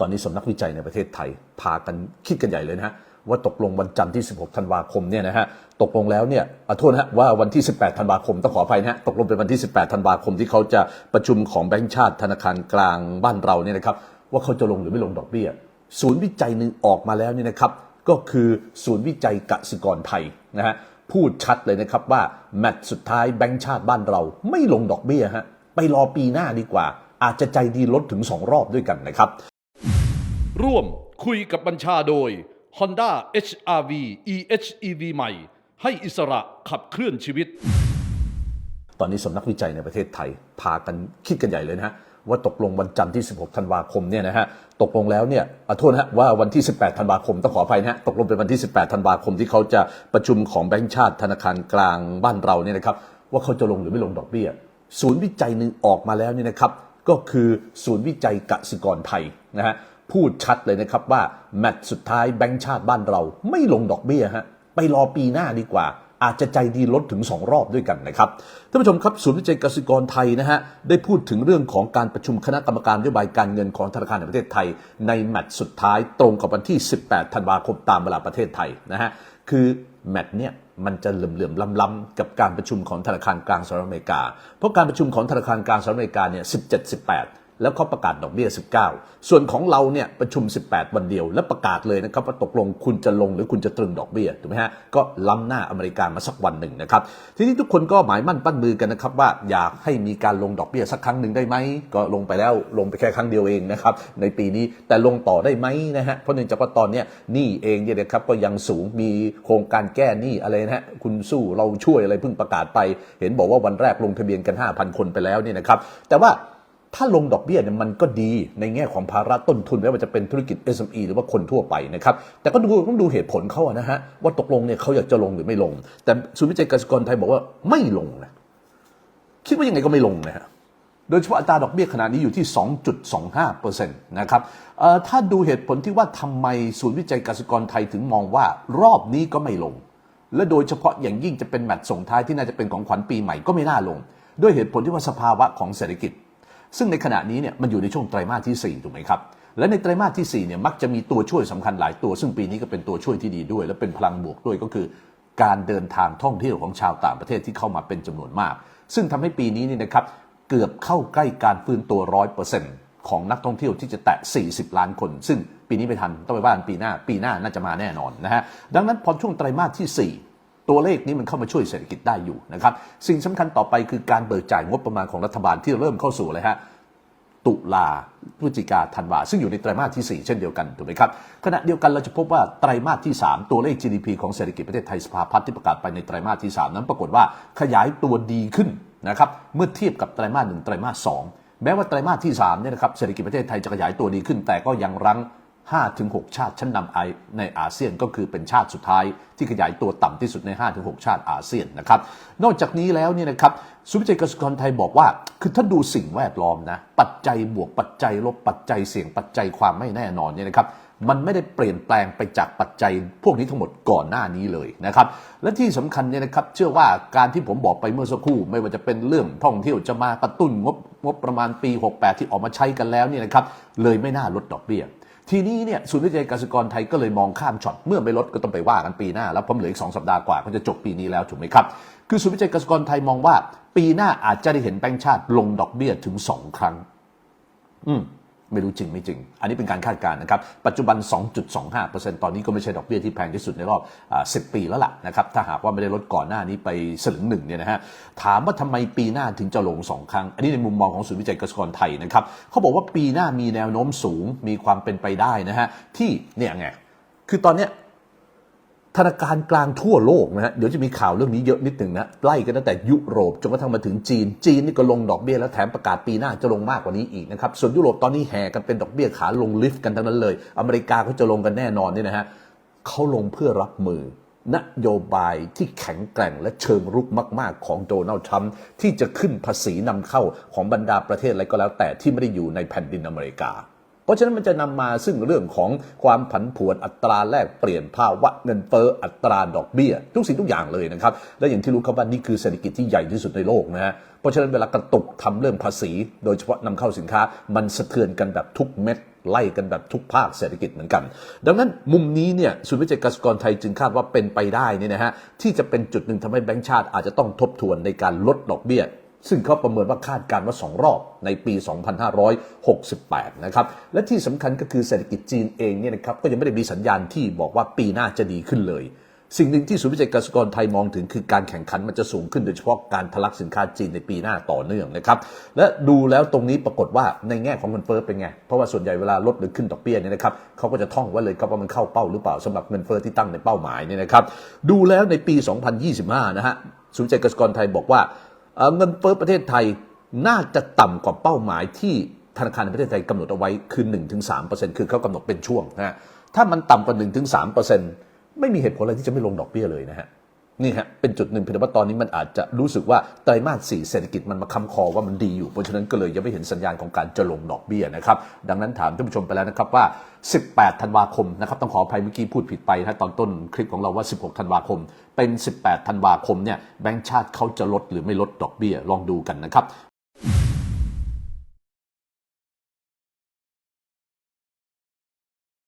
ตอนนี้สำนักวิจัยในประเทศไทย พากันคิดกันใหญ่เลยนะฮะว่าตกลงวันจันทร์ที่ 16 ธันวาคมเนี่ยนะฮะตกลงแล้วเนี่ยขอโทษฮะว่าวันที่ 18 ธันวาคมต้องขออภัยนะฮะตกลงเป็นวันที่ 18 ธันวาคมที่เขาจะประชุมของแบงก์ชาติธนาคารกลางบ้านเราเนี่ยนะครับว่าเขาจะลงหรือไม่ลงดอกเบี้ย ศูนย์วิจัยหนึ่งออกมาแล้วเนี่ยนะครับก็คือศูนย์วิจัยกสิกรไทยนะฮะพูดชัดเลยนะครับว่าแมตช์สุดท้ายแบงก์ชาติบ้านเราไม่ลงดอกเบี้ยฮะไปรอปีหน้าดีกว่า อาจจะใจดีลดถึง 2 รอบด้วยกันนะครับ ร่วมคุยกับบัญชาโดย Honda HRV EHEV ใหม่ ให้อิสระขับเคลื่อนชีวิต ตอนนี้สำนักวิจัยในประเทศไทย พากันคิดกันใหญ่เลยนะฮะว่าตกลงวันจันทร์ที่ 16 ธันวาคมเนี่ยนะฮะ ตกลงแล้วเนี่ยขอโทษนะฮะว่าวันที่ 18 ธันวาคมต้องขออภัยนะฮะ ตกลงเป็นวันที่ 18 ธันวาคมที่เขาจะประชุมของแบงก์ชาติธนาคารกลางบ้านเราเนี่ยนะครับ ว่าเขาจะลงหรือไม่ลงดอกเบี้ย ศูนย์วิจัยหนึ่งออกมาแล้วเนี่ยนะครับ ก็คือศูนย์วิจัยกสิกรไทยนะฮะ พูดชัดเลยนะครับว่าแมตช์สุดท้ายแบงก์ชาติบ้านเราไม่ลงดอกเบี้ยฮะไปรอปีหน้าดีกว่า อาจจะใจดีลดถึง 2 รอบด้วยกันนะครับท่านผู้ชมครับศูนย์วิจัยกสิกรไทยนะฮะได้พูดถึงเรื่องของการประชุมคณะกรรมการนโยบายการเงินของธนาคารแห่งประเทศไทย ในแมตช์สุดท้ายตรงกับวันที่ 18 ธันวาคมตามเวลาประเทศไทยนะฮะคือแมตช์เนี่ยมันจะเหลื่อมๆล้ำๆกับการประชุมของธนาคารกลางสหรัฐอเมริกา เพราะการประชุมของธนาคารกลางสหรัฐอเมริกาเนี่ย17 18 แล้วเขาประกาศดอกเบี้ย 19 ส่วนของเราเนี่ยประชุม 18 วันเดียว และประกาศเลยนะครับว่าตกลงคุณจะลงหรือคุณจะตรึงดอกเบี้ยถูกไหมฮะก็ล้ำหน้าอเมริกามาสักวันหนึ่งนะครับทีนี้ทุกคนก็หมายมั่นปั้นมือกันนะครับว่าอยากให้มีการลงดอกเบี้ยสักครั้งหนึ่งได้ไหมก็ลงไปแล้วลงไปแค่ครั้งเดียวเองนะครับในปีนี้แต่ลงต่อได้ไหมนะฮะเพราะเนื่องจากว่าตอนนี้หนี้เองเนี่ยนะครับก็ยังสูงมีโครงการแก้หนี้อะไรนะฮะคุณสู้เราช่วยอะไรเพิ่งประกาศไป เห็นบอกว่าวันแรกลงทะเบียนกัน 5,000 คนไปแล้วเนี่ยนะครับแต่ว่า ถ้าลงดอกเบี้ยเนี่ยมันก็ดีในแง่ของภาระต้นทุนไม่ว่าจะเป็นธุรกิจ SME หรือว่าคนทั่วไปนะครับ แต่ก็ดูต้องดูเหตุผลเขาอะนะฮะว่าตกลงเนี่ยเขาอยากจะลงหรือไม่ลง แต่ศูนย์วิจัยเกษตรกรไทยบอกว่าไม่ลงนะคิดว่ายังไงก็ไม่ลงนะฮะโดยเฉพาะอัตราดอกเบี้ยขณะนี้อยู่ที่ 2.25%นะครับถ้าดูเหตุผลที่ว่าทำไมศูนย์วิจัยเกษตรกรไทยถึงมองว่ารอบนี้ก็ไม่ลง และโดยเฉพาะอย่างยิ่งจะเป็นแมตช์ส่งท้ายที่น่าจะเป็นของขวัญปีใหม่ก็ไม่น่าลง ด้วยเหตุผลที่ว่าสภาวะของเศรษฐกิจ ซึ่งในขณะนี้เนี่ยมันอยู่ในช่วงไตรมาสที่ 4 ถูกไหมครับ และในไตรมาสที่4เนี่ยมักจะมีตัวช่วยสำคัญหลายตัว ซึ่งปีนี้ก็เป็นตัวช่วยที่ดีด้วย และเป็นพลังบวกด้วยก็คือ การเดินทางท่องเที่ยวของชาวต่างประเทศที่เข้ามาเป็นจำนวนมาก ซึ่งทำให้ปีนี้นี่นะครับเกือบเข้าใกล้การฟื้นตัวร้อยเปอร์เซ็นต์ของนักท่องเที่ยวที่จะแตะ 40 ล้านคน ซึ่งปีนี้ไม่ทันต้องไปว่านปีหน้า ปีหน้าน่าจะมาแน่นอนนะฮะดังนั้นพอช่วงไตรมาสที่ 4 ตัวเลขนี้มันเข้ามาช่วยเศรษฐกิจได้อยู่นะครับ สิ่งสำคัญต่อไปคือการเบิกจ่ายงบประมาณของรัฐบาลที่เริ่มเข้าสู่เลยฮะตุลาพฤศจิกาธันวาซึ่งอยู่ในไตรมาสที่ 4 เช่นเดียวกันถูกไหมครับขณะเดียวกันเราจะพบว่าไตรมาสที่ 3 ตัวเลข GDP ของเศรษฐกิจประเทศไทยสภาพัฒน์ที่ประกาศไปในไตรมาสที่ 3 นั้นปรากฏว่าขยายตัวดีขึ้นนะครับเมื่อเทียบกับไตรมาสหนึ่งไตรมาสสองแม้ว่าไตรมาสที่3เนี่ยนะครับเศรษฐกิจประเทศไทยจะขยายตัวดีขึ้น แต่ก็ยังรั้ง 5-6 ชาติชั้นนำในอาเซียนก็คือเป็นชาติสุดท้ายที่ขยายตัวต่ำที่สุดใน 5-6 ชาติอาเซียนนะครับ นอกจากนี้แล้วเนี่ยนะครับสุวิจัยกสิกรไทยบอกว่า คือถ้าดูสิ่งแวดล้อมนะปัจจัยบวกปัจจัยลบปัจจัยเสี่ยงปัจจัยความไม่แน่นอนเนี่ยนะครับมันไม่ได้เปลี่ยนแปลงไปจากปัจจัยพวกนี้ทั้งหมดก่อนหน้านี้เลยนะครับ และที่สำคัญเนี่ยนะครับ เชื่อว่าการที่ผมบอกไปเมื่อสักครู่ ไม่ว่าจะเป็นเรื่องท่องเที่ยวจะมากระตุ้นงบงบประมาณปี 68 ที่ออกมาใช้กันแล้วเนี่ยนะครับ เลยไม่น่าลดดอกเบี้ย ทีนี้เนี่ยศูนย์วิจัยเกษตรกรไทยก็เลยมองข้ามช็อตเมื่อไม่ลดก็ต้องไปว่ากันปีหน้า แล้วผมเหลืออีกสองสัปดาห์กว่าก็จะจบปีนี้แล้วถูกไหมครับ คือศูนย์วิจัยเกษตรกรไทยมองว่า ปีหน้าอาจจะได้เห็นแบงก์ชาติลงดอกเบี้ยถึง2ครั้ง อืม ไม่รู้จริงไม่จริง อันนี้เป็นการคาดการณ์นะครับ ปัจจุบัน 2.25%ตอนนี้ก็ไม่ใช่ดอกเบี้ยที่แพงที่สุดในรอบอ10 ปีแล้วล่ะนะครับ ถ้าหากว่าไม่ได้ลดก่อนหน้านี้ไปสลึงหนึ่งเนี่ยนะฮะ ถามว่าทำไมปีหน้าถึงจะลง 2 ครั้ง อันนี้ในมุมมองของศูนย์วิจัยเกษตรกรไทยนะครับ เขาบอกว่าปีหน้ามีแนวโน้มสูง มีความเป็นไปได้นะฮะ ที่เนี่ยไง คือตอนเนี้ย ธนาคารกลางทั่วโลกนะฮะเดี๋ยวจะมีข่าวเรื่องนี้เยอะนิดหนึ่งนะไล่กันตั้งแต่ยุโรปจนกระทั่งมาถึงจีน จีนนี่ก็ลงดอกเบี้ยแล้วแถมประกาศปีหน้าจะลงมากกว่านี้อีกนะครับส่วนยุโรปตอนนี้แห่กันเป็นดอกเบี้ยขาลงลิฟต์กันทั้งนั้นเลย อเมริกาเขาจะลงกันแน่นอนเนี่ยนะฮะเขาลงเพื่อรับมือนโยบายที่แข็งแกร่งและเชิงรุกมาก ๆ ของโดนัลด์ทรัมป์ที่จะขึ้นภาษีนำเข้าของบรรดาประเทศอะไรก็แล้วแต่ที่ไม่ได้อยู่ในแผ่นดินอเมริกา เพราะฉะนั้นมันจะนำมาซึ่งเรื่องของความผันผวนอัตราแลกเปลี่ยนภาวะเงินเฟ้ออัตราดอกเบี้ย ทุกสิ่งทุกอย่างเลยนะครับ และอย่างที่รู้ครับว่านี่คือเศรษฐกิจที่ใหญ่ที่สุดในโลกนะฮะเพราะฉะนั้นเวลากระตุกทำเรื่องภาษี โดยเฉพาะนำเข้าสินค้ามันสะเทือนกันแบบทุกเม็ดไล่กันแบบทุกภาคเศรษฐกิจเหมือนกัน ดังนั้นมุมนี้เนี่ยศูนย์วิจัยเกษตรกรไทยจึงคาดว่าเป็นไปได้นี่นะฮะที่จะเป็นจุดหนึ่งทำให้แบงก์ชาติอาจจะต้องทบทวนในการลดดอกเบี้ย ซึ่งเขาประเมินว่าคาดการณ์ว่า 2 รอบในปี 2568 นะครับ และที่สำคัญก็คือเศรษฐกิจจีนเองเนี่ยนะครับก็ยังไม่ได้มีสัญญาณที่บอกว่าปีหน้าจะดีขึ้นเลย สิ่งหนึ่งที่ศูนย์วิจัยเกษตรกรไทยมองถึงคือการแข่งขันมันจะสูงขึ้นโดยเฉพาะการทะลักสินค้าจีนในปีหน้าต่อเนื่องนะครับ และดูแล้วตรงนี้ปรากฏว่าในแง่ของเงินเฟ้อเป็นไง เพราะว่าส่วนใหญ่เวลาลดหรือขึ้นดอกเบี้ยเนี่ยนะครับเขาก็จะท่องไว้เลยครับว่ามันเข้าเป้าหรือเปล่าสำหรับเงินเฟ้อที่ตั้งในเป้าหมายเนี่ยนะครับ ดูแล้วในปี 2025 นะฮะศูนย์วิจัยเกษตรกรไทยบอกว่า เงินเฟ้อประเทศไทยน่าจะต่ำกว่าเป้าหมายที่ธนาคารแห่งประเทศไทยกำหนดเอาไว้คือ 1-3%คือเขากำหนดเป็นช่วงนะฮะถ้ามันต่ำกว่า 1-3%ไม่มีเหตุผลอะไรที่จะไม่ลงดอกเบี้ยเลยนะฮะ นี่ฮะเป็นจุดหนึ่งเพียงแต่ว่าตอนนี้มันอาจจะรู้สึกว่าไตรมาสสี่เศรษฐกิจมันมาค้ำคอว่ามันดีอยู่ เพราะฉะนั้นก็เลยยังไม่เห็นสัญญาณของการจะลงดอกเบี้ยนะครับ ดังนั้นถามท่านผู้ชมไปแล้วนะครับว่า 18 ธันวาคมนะครับต้องขออภัยเมื่อกี้พูดผิดไปนะตอนต้นคลิปของเราว่า 16 ธันวาคม เป็น 18 ธันวาคมเนี่ยแบงก์ชาติเขาจะลดหรือไม่ลดดอกเบี้ยลองดูกันนะครับ